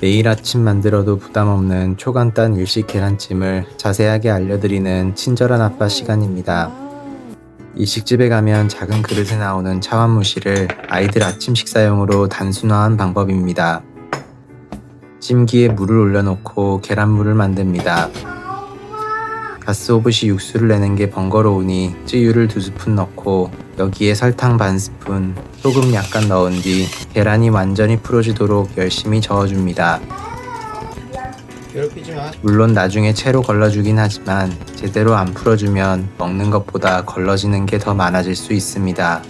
매일 아침 만들어도 부담 없는 초간단 일식 계란찜을 자세하게 알려드리는 친절한 아빠 시간입니다. 일식집에 가면 작은 그릇에 나오는 차완무실을 아이들 아침 식사용으로 단순화한 방법입니다. 찜기에 물을 올려놓고 계란물을 만듭니다. 가스오브시 육수를 내는 게 번거로우니 쯔유를 두 스푼 넣고 여기에 설탕 반 스푼, 소금 약간 넣은 뒤 계란이 완전히 풀어지도록 열심히 저어줍니다. 괴롭히지 마. 물론 나중에 채로 걸러주긴 하지만 제대로 안 풀어주면 먹는 것보다 걸러지는 게 더 많아질 수 있습니다.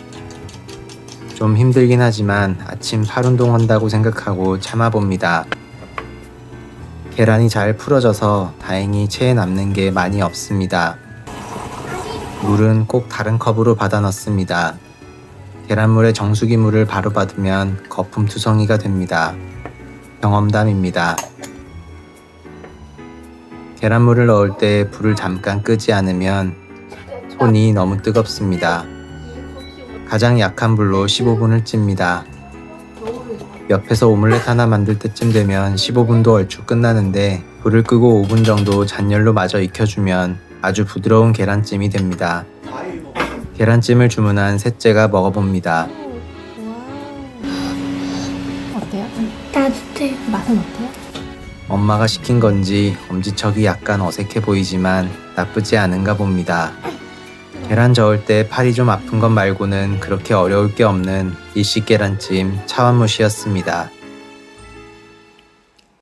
좀 힘들긴 하지만 아침 팔 운동 한다고 생각하고 참아봅니다. 계란이 잘 풀어져서 다행히 체에 남는 게 많이 없습니다. 물은 꼭 다른 컵으로 받아 넣습니다. 계란물에 정수기 물을 바로 받으면 거품 투성이가 됩니다. 경험담입니다. 계란물을 넣을 때 불을 잠깐 끄지 않으면 손이 너무 뜨겁습니다. 가장 약한 불로 15분을 찝니다. 옆에서 오믈렛 하나 만들 때쯤 되면 15분도 얼추 끝나는데 불을 끄고 5분 정도 잔열로 마저 익혀주면 아주 부드러운 계란찜이 됩니다. 계란찜을 주문한 셋째가 먹어봅니다. 어때요? 따뜻해. 맛은 어때요? 엄마가 시킨 건지 엄지척이 약간 어색해 보이지만 나쁘지 않은가 봅니다. 계란 저을 때 팔이 좀 아픈 것 말고는 그렇게 어려울 게 없는 일식 계란찜 차완무시였습니다.